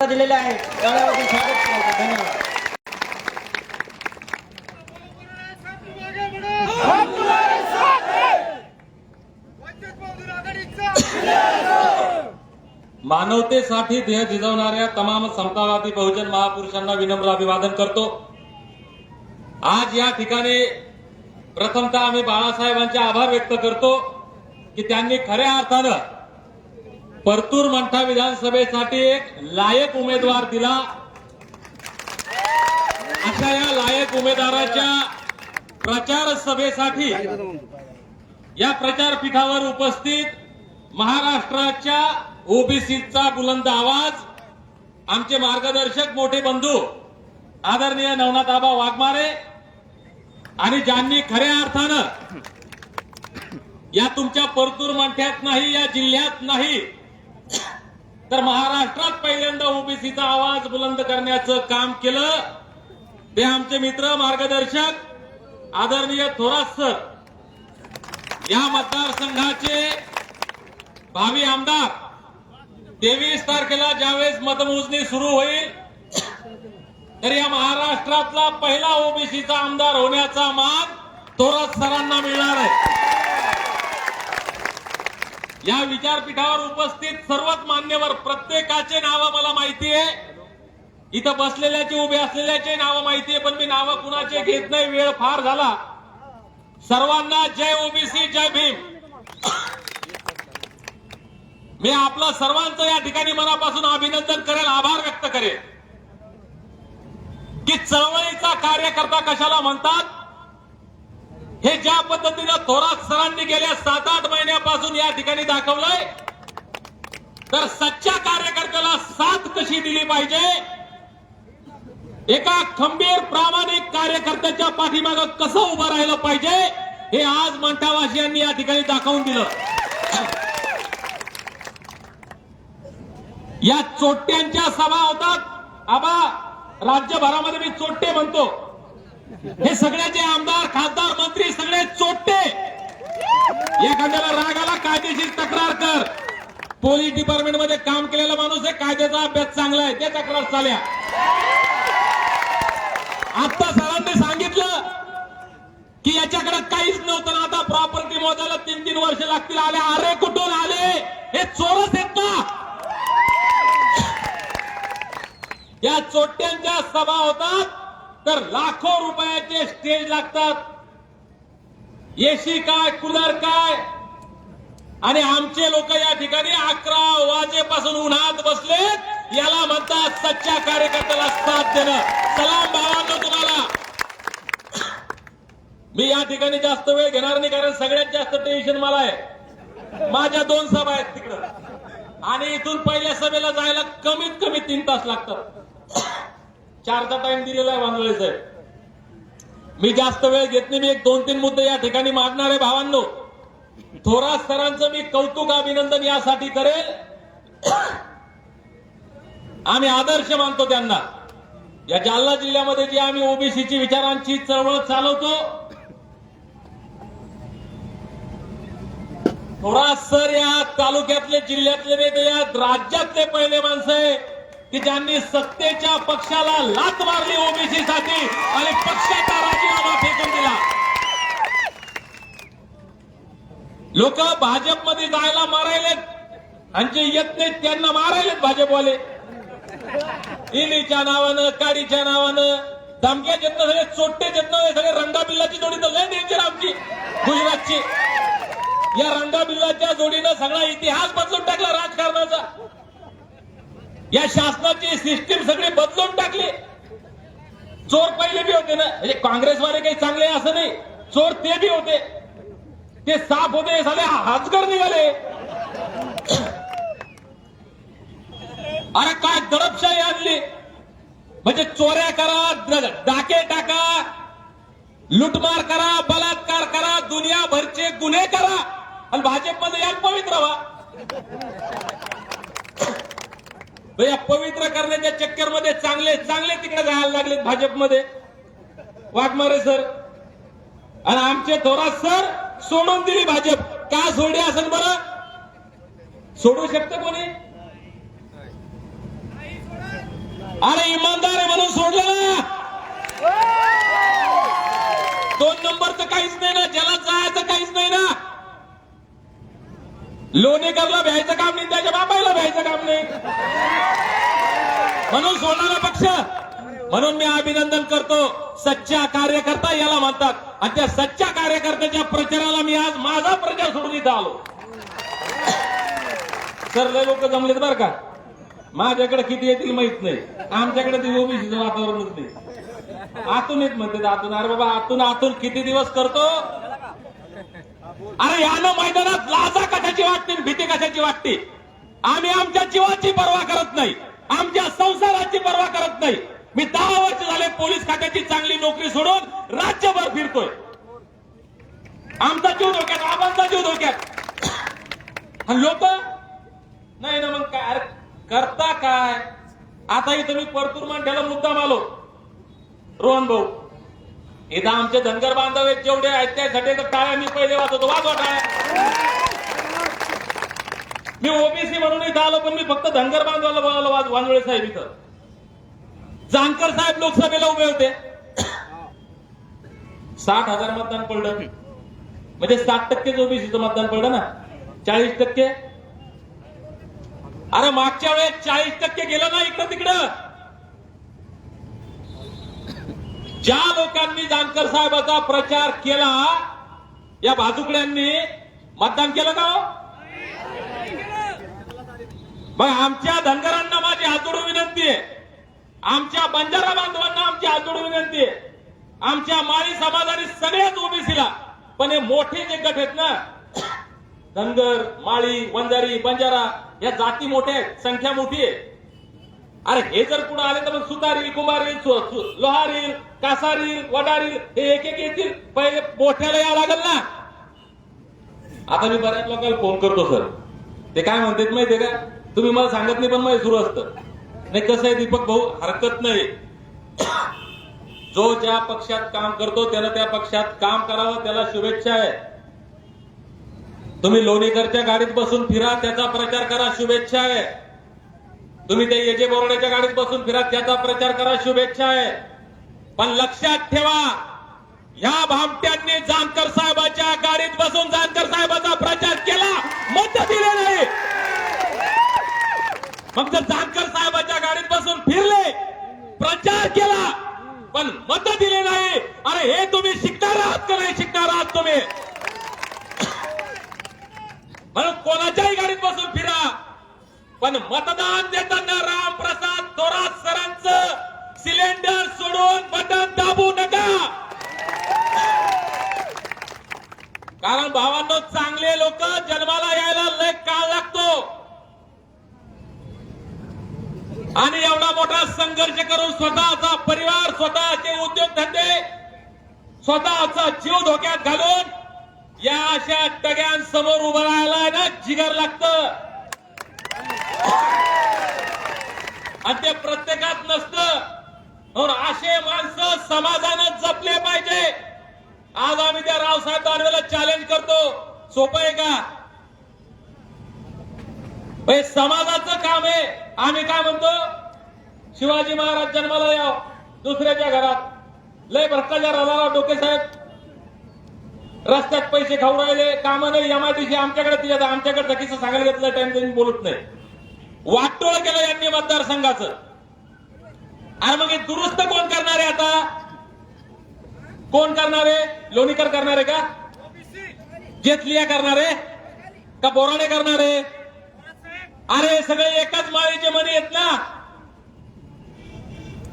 दिलेले आहे. स्वागत करायचं. धन्यवाद. मानवतेसाठी देह झिजवणाऱ्या तमाम समतावादी बहुजन महापुरुषांना विनम्र अभिवादन करतो. आज या ठिकाणी प्रथमतः आम्ही बाळासाहेबांचे आभार व्यक्त करतो की त्यांनी खऱ्या अर्थानं परतूर मंठा विधानसभेसाठी एक लायक उमेदवार दिला. अशा या लायक उमेदवाराच्या प्रचार सभेसाठी या प्रचार पीठावर उपस्थित महाराष्ट्राच्या ओबीसीचा बुलंद आवाज आमचे मार्गदर्शक मोठे बंधू आदरणीय नवनाथाबा वाघमारे आणि ज्यांनी खऱ्या अर्थानं या तुमच्या परतूर मंठ्यात नाही या जिल्ह्यात नाही तर महाराष्ट्रात पहिल्यांदा ओबीसीचा आवाज बुलंद करण्याचं काम केलं. ते आमचे मित्र मार्गदर्शक आदरणीय थोरात सर. या मतदारसंघाचे भावी आमदार तेवीस तारखेला ज्यावेळेस मतमोजणी सुरू होईल तर या महाराष्ट्रातला पहिला ओबीसीचा आमदार होण्याचा मान थोरात सरांना मिळणार आहे. या विचारपीठावर उपस्थित सर्वच मान्यवर प्रत्येकाचे नाव मला माहिती आहे. इथं बसलेल्याचे उभे असलेल्याचे नावं माहिती आहे पण मी नावं कुणाचे घेत नाही वेळ फार झाला. सर्वांना जय ओबीसी जय भीम. मी आपलं सर्वांचं या ठिकाणी मनापासून अभिनंदन करेल आभार व्यक्त करेल. की चळवळीचा कार्यकर्ता कशाला म्हणतात? हे ज्या पद्धतीनं थोरात सरांनी गेल्या सात आठ महिन्यापासून या ठिकाणी दाखवलंय तर सच्च्या कार्यकर्त्याला साथ कशी दिली पाहिजे? एका खंबीर प्रामाणिक कार्यकर्त्याच्या पाठीमागं कसं उभं राहिलं पाहिजे हे आज मंठावासियांनी या ठिकाणी दाखवून दिलं. या चोट्यांच्या सभा होतात. आबा राज्यभरामध्ये मी चोट्टे म्हणतो. हे सगळ्याचे आमदार खासदार मंत्री सगळे चोट्टे एखाद्याला रागाला कायदेशीर तक्रार कर. पोलीस डिपार्टमेंटमध्ये काम केलेला माणूस आहे कायद्याचा अभ्यास चांगला आहे ते तक्रार चाल्या. आता सरांनी सांगितलं की याच्याकडे काहीच नव्हतं ना आता प्रॉपर्टी मोजायला तीन तीन वर्ष लागतील आले. अरे कुठून आले? हे चोरच आहेत ना. या चोट्यांच्या सभा होतात. तर लाखो रुपयाचे स्टेज लागतात. एसी काय कूलर काय? आणि आमचे लोक या ठिकाणी अकरा वाजेपासून उन्हात बसलेत याला म्हणतात सच्च्या कार्यकर्त्याला साथ देणं. सलाम भावांनो तुम्हाला. मी या ठिकाणी जास्त वेळ घेणार नाही कारण सगळ्यात जास्त टेन्शन मला आहे. माझ्या दोन सभा आहेत तिकडं. आणि इथून पहिल्या सभेला जायला कमीत कमी तीन तास लागतात. चारचा टाइम दिलेला आहे वांजळे साहेब. मी जास्त वेळ घेत नाही मी एक दोन तीन मुद्दे या ठिकाणी मांडणार आहे भावांनो. थोरात सरांचं मी कौतुक अभिनंदन यासाठी करेल. आम्ही आदर्श मानतो त्यांना. या जालना जिल्ह्यामध्ये जी आम्ही ओबीसीची विचारांची चळवळ चालवतो थोरात सर या तालुक्यातले जिल्ह्यातले नाही या राज्यातले पहिले माणसं आहे. की ज्यांनी सत्तेच्या पक्षाला लात मारली ओबीसी साठी आणि पक्षाचा राजीनामा फेकून दिला. लोक भाजपमध्ये जायला मारायलेत आणि जे येत नाहीत त्यांना मारायलेत भाजपवाले. इलीच्या नावानं काडीच्या नावानं धमक्या देत सगळे चोट्टे देत सगळे रंगा बिल्लाची जोडी तर लय डेंजर आमची गुजरातची. या रंगा बिल्लाच्या जोडीनं सगळा इतिहास बदलून टाकला राजकारणाचा. या शासनाची सिस्टीम सगळी बदलून टाकली. चोर पहिले बी होते ना. म्हणजे काँग्रेसवाले काही चांगले असं नाही. चोर ते बी होते. ते साफ होते झाले हाजगर निघाले. अरे काय दडपशाही आणली. म्हणजे चोऱ्या करा डाके टाका लुटमार करा बलात्कार करा दुनियाभरचे गुन्हे करा. आणि भाजपमध्ये यात पवित्र व्हा या पवित्र करण्याच्या चक्करमध्ये चांगले चांगले तिकडे जायला लागले भाजपमध्ये. वाघमारे सर. आणि आमचे थोरात सर सोडून दिली भाजप. का सोडे असेल बरं? सोडू शकतं कोणी? अरे इमानदार आहे म्हणून सोडलं ना. दोन नंबरचं काहीच नाही ना. ज्याला जायचं काहीच नाही ना. लोणेकरला भ्यायचं काम नाही त्याच्या बापायला भ्यायचं काम नाही. म्हणून सोडणारा पक्ष. म्हणून मी अभिनंदन करतो. सच्चा कार्यकर्ता याला म्हणतात. आणि त्या सच्च्या कार्यकर्त्याच्या प्रचाराला मी आज माझा प्रचार सोडून इथं आलो. सर लय लोक जमलेत बरं का? माझ्याकडे किती येतील माहीत नाही. आमच्याकडे ते ओबीसीचं वातावरणच नाही. आतून येत म्हणते आतून. अरे बाबा आतून आतून किती दिवस करतो? अरे यानं मैदानात लाजा कशाची वाटते आणि भीती कशाची वाटते? आम्ही आमच्या जीवाची पर्वा करत नाही. आमच्या संसाराची पर्वा करत नाही. मी दहा वर्ष झाले पोलीस खात्याची चांगली नोकरी सोडून राज्यभर फिरतोय. आमचा जीव धोक्यात आबांचा जीव धोक्यात. लोक नाही ना मग काय? अरे करता काय? आता इथं मी परतूर मांड्याला मुद्दाम आलो. रोहन भाऊ. इथं आमचे धनगर बांधव आहेत जेवढे आहेत त्यासाठी तर टाळ्या मी पहिले वाजवतो. वाजवा टाळ्या. मी ओबीसी म्हणून इथं आलो पण मी फक्त धनगर बांधवाला बोलावलं वाज वांजोळे साहेब इथं. जानकर साहेब लोकसभेला उभे होते. साठ हजार मतदान पडलं. म्हणजे साठ टक्केच ओबीसीचं मतदान पडलं ना चाळीस टक्के. अरे मागच्या वेळेस चाळीस टक्के गेलं ना इकडं तिकडं. ज्या लोकांनी जानकर साहेबाचा प्रचार केला या भाजुकड्यांनी मतदान केलं का हो? मग आमच्या धनगरांना माझी हातोडू विनंती आहे. आमच्या बंजारा बांधवांना आमची हातोडू विनंती आहे. आमच्या माळी समाजाने सगळ्याच ओबीसीला पण हे मोठे जे गट आहेत ना धनगर माळी वंजारी बंजारा या जाती मोठ्या आहेत संख्या मोठी आहे. अरे हे जर पुढे आले तर मग सुतारील कुंभारील सु- सु- लोहारील कासारील वडारील हे एक एक येतील. पहिले मोठ्याला यावं लागेल ना. आता मी बऱ्याच लोकांना फोन करतो सर ते काय म्हणतात माहितीये का? तुम्ही मला सांगत नाही पण मला सुरू असतं. नाही कसं आहे दीपक भाऊ? हरकत नाही. जो ज्या पक्षात काम करतो त्यानं त्या पक्षात काम करावं त्याला शुभेच्छा आहे. तुम्ही लोणीकरच्या गाडीत बसून फिरा त्याचा प्रचार करा शुभेच्छा आहे. तुम्ही ते येजे बोर्डाच्या गाडीत बसून फिरा त्याचा प्रचार करा शुभेच्छा आहे. पण लक्षात ठेवा या भामट्यांनी जानकर साहेबाच्या गाडीत बसून जानकर साहेबाचा प्रचार केला मत दिले नाही. मग जर जानकर साहेबाच्या गाडीत बसून फिरले प्रचार केला पण मत दिले नाही. अरे हे तुम्ही शिकणार आहात का नाही शिकणार आहात तुम्ही? म्हणून कोणाच्याही गाडीत बसून फिरा. पण मतदान देताना रामप्रसाद थोरात सरांचं सिलेंडर सोडून बटन दाबू नका. कारण भावांनो चांगले लोक जन्माला यायला लय काळ लागतो. आणि एवढा मोठा संघर्ष करून स्वतःचा परिवार स्वतःचे उद्योगधंदे स्वतःचा जीव धोक्यात घालून या अशा टग्यांसमोर उभं राहायला ना जिगर लागतं. आणि ते प्रत्येकात नसतं. म्हणून असे माणसं समाजानं जपले पाहिजे. आज आम्ही त्या रावसाहेब दानवेला चॅलेंज करतो. सोपं आहे का? समाजाचं काम आहे. आम्ही काय म्हणतो? शिवाजी महाराज जन्माला याव दुसऱ्याच्या घरात. लय भ्रष्टाचार आला डोके साहेब. रस्त्यात पैसे खाऊ राहिले काम नाही. एमआयडीसी आमच्याकडे ती आता आमच्याकडे किस्सा सांगायला घेतलं टाइम त्यांनी बोलत नाही. वाटोळ केलं यांनी मतदारसंघाचं. आणि मग हे दुरुस्त कोण करणार आहे आता? कोण करणार? आहे लोणीकर करणार आहे का? घेतलिया करणार? आहे का बोराडे करणार? आहे अरे सगळे एकाच माळीचे मनी आहेत ना?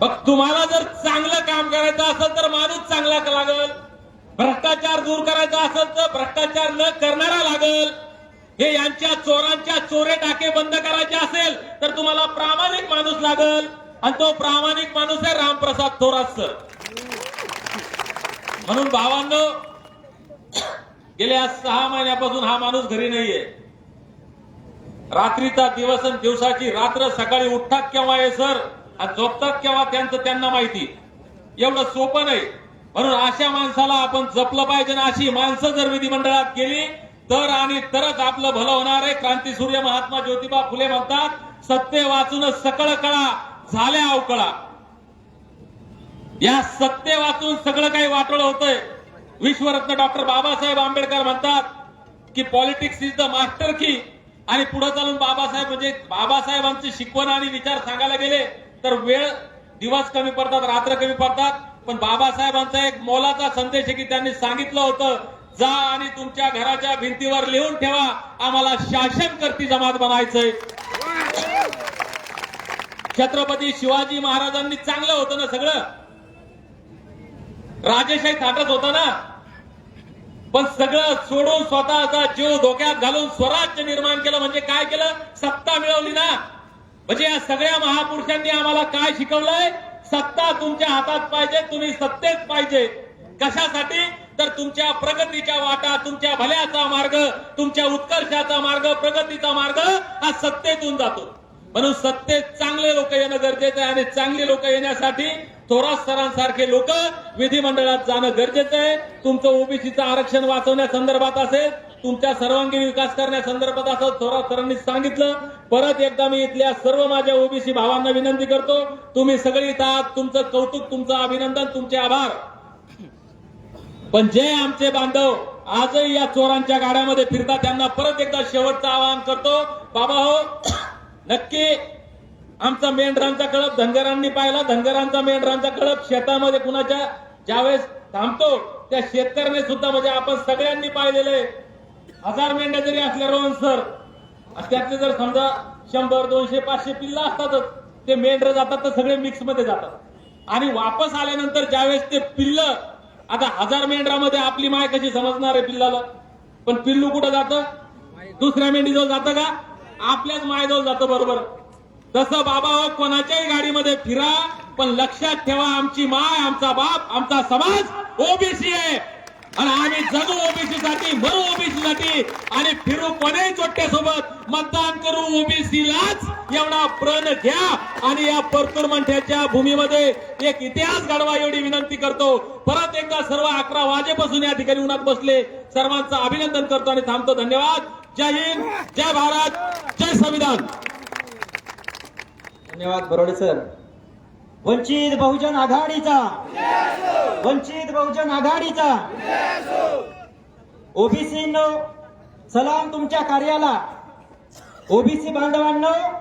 मग तुम्हाला जर चांगलं काम करायचं असेल तर माणूस चांगला लागल. भ्रष्टाचार दूर करायचा असेल तर भ्रष्टाचार न करणारा लागल. हे यांच्या चोरांच्या चोरे टाके बंद करायचे असेल तर तुम्हाला प्रामाणिक माणूस लागल. आणि तो प्रामाणिक माणूस आहे रामप्रसाद थोरात सर. म्हणून भावांनो गेल्या सहा महिन्यापासून हा माणूस घरी नाहीये. रात्रीचा दिवस आणि दिवसाची रात्र सकाळी उठतात केव्हा आहे सर? आणि झोपतात केव्हा त्यांचं त्यांना माहिती. एवढं सोपं नाही. म्हणून अशा माणसाला आपण जपलं पाहिजे अशी माणसं जर विधिमंडळात गेली तर आणि तरच आपलं भलं होणार आहे. क्रांतीसूर्य महात्मा ज्योतिबा फुले म्हणतात सत्य वाचून सकळ कळा झाल्या अवकळा. या सत्य वाचून सगळं काही वाटोळ होतंय. विश्वरत्न डॉक्टर बाबासाहेब आंबेडकर म्हणतात की पॉलिटिक्स इज द मास्टर की. आणि पुढे चालून बाबासाहेब म्हणजे बाबासाहेबांची शिकवण आणि विचार सांगायला गेले तर वेळ दिवस कमी पडतात रात्र कमी पडतात. पण बाबासाहेबांचा एक मोलाचा संदेश आहे की त्यांनी सांगितलं होतं जा आणि तुमच्या घराच्या भिंतीवर लिहून ठेवा आम्हाला शासन करती जमात बनायचंय. छत्रपती शिवाजी महाराजांनी चांगलं होतं ना सगळं? राजेशाही थाटत होता ना? पण सगळं सोडून स्वतःचा जीव धोक्यात घालून स्वराज्य निर्माण केलं म्हणजे काय केलं? सत्ता मिळवली ना. म्हणजे या सगळ्या महापुरुषांनी आम्हाला काय शिकवलंय? सत्ता तुमच्या हातात पाहिजे तुम्ही सत्तेत पाहिजे. कशासाठी? तर तुमच्या प्रगतीच्या वाटा तुमच्या भल्याचा मार्ग तुमच्या उत्कर्षाचा मार्ग प्रगतीचा मार्ग हा सत्तेतून जातो. म्हणून सत्तेत चांगले लोक येणं गरजेचं आहे आणि चांगले लोक येण्यासाठी थोरात सरांसारखे लोक विधिमंडळात जाणं गरजेचं आहे. तुमचं ओबीसीचं आरक्षण वाचवण्यासंदर्भात असेल तुमच्या सर्वांगीण विकास करण्यासंदर्भात असं थोरात सरांनी सांगितलं. परत एकदा मी इथल्या सर्व माझ्या ओबीसी भावांना विनंती करतो तुम्ही सगळी इथं आहात तुमचं कौतुक तुमचं अभिनंदन तुमचे आभार. पण जे आमचे बांधव आजही या चोरांच्या गाड्यामध्ये फिरतात त्यांना परत एकदा शेवटचं आवाहन करतो बाबा हो नक्की आमचा मेंढरांचा कळप धनगरांनी पाहिला. धनगरांचा मेंढरांचा कळप शेतामध्ये कुणाच्या ज्यावेळेस थांबतो त्या शेतकऱ्याने सुद्धा म्हणजे आपण सगळ्यांनी पाहिलेले. हजार मेंढ्या जरी असल्या रोहन सर त्यातले जर समजा शंभर दोनशे पाचशे पिल्ला असतातच ते मेंढर जातात तर सगळे मिक्समध्ये जातात. आणि वापस आल्यानंतर ज्यावेळेस ते पिल्ल आता हजार मेंढरामध्ये आपली माय कशी समजणार आहे पिल्लाला? पण पिल्लू कुठं जातं? दुसऱ्या मेंढीजवळ जातं का? आपल्याच मायजवळ जातं बरोबर. तसं बाबा हो कोणाच्याही गाडीमध्ये फिरा पण लक्षात ठेवा आमची माय आमचा बाप आमचा समाज ओबीसी आहे. आणि आम्ही जगू ओबीसी साठी मरू ओबीसी साठी आणि फिरू कोणाही चोट्यासोबत मतदान करू ओबीसीलाच एवढा प्रण घ्या. आणि या परतूर मंठ्याच्या भूमीमध्ये एक इतिहास घडवा एवढी विनंती करतो. परत एकदा सर्व अकरा वाजेपासून या ठिकाणी उन्हात बसले. सर्वांचं अभिनंदन करतो आणि थांबतो. धन्यवाद. जय हिंद जय भारत जय संविधान. धन्यवाद बरोडे सर. वंचित बहुजन आघाडीचा. वंचित बहुजन आघाडीचा. ओबीसी सलाम तुमच्या कार्याला. ओबीसी बांधवांना